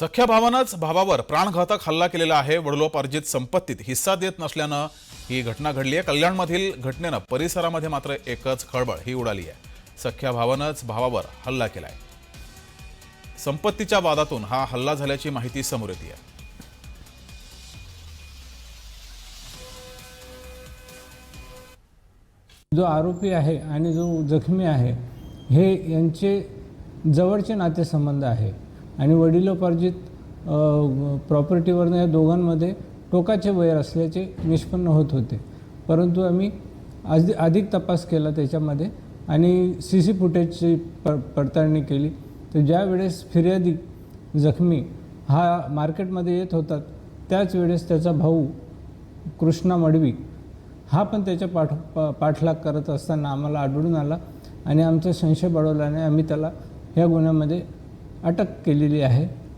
सख्या भावानंच भावावर प्राणघातक हल्ला केलेला आहे. वडिलोपार्जित संपत्तीत हिस्सा देत नसल्यानं ही घटना घडली आहे. कल्याणमधील घटनेनं परिसरामध्ये मात्र एकच खळबळ ही उडाली आहे. सख्या भावानंच भावावर हल्ला केलाय. संपत्तीच्या वादातून हा हल्ला झाल्याची माहिती समोर येते. आहे जो आरोपी आहे आणि जो जखमी आहे हे यांचे जवळचे नातेसंबंध आहे. आणि वडिलोपार्जित प्रॉपर्टीवरनं या दोघांमध्ये टोकाचे वैर असल्याचे निष्पन्न होत होते. परंतु आम्ही आधी अधिक तपास केला त्याच्यामध्ये आणि सी सी फुटेजची प पडताळणी केली. तर ज्या वेळेस फिर्यादी जखमी हा मार्केटमध्ये येत होता त्याच वेळेस त्याचा भाऊ कृष्णा मडवी हा पण त्याच्या पाठ पा पाठलाग करत असताना आम्हाला आढळून आला आणि आमचा संशय बळवल्याने आम्ही त्याला ह्या गुन्ह्यामध्ये अटक केलेली आहे.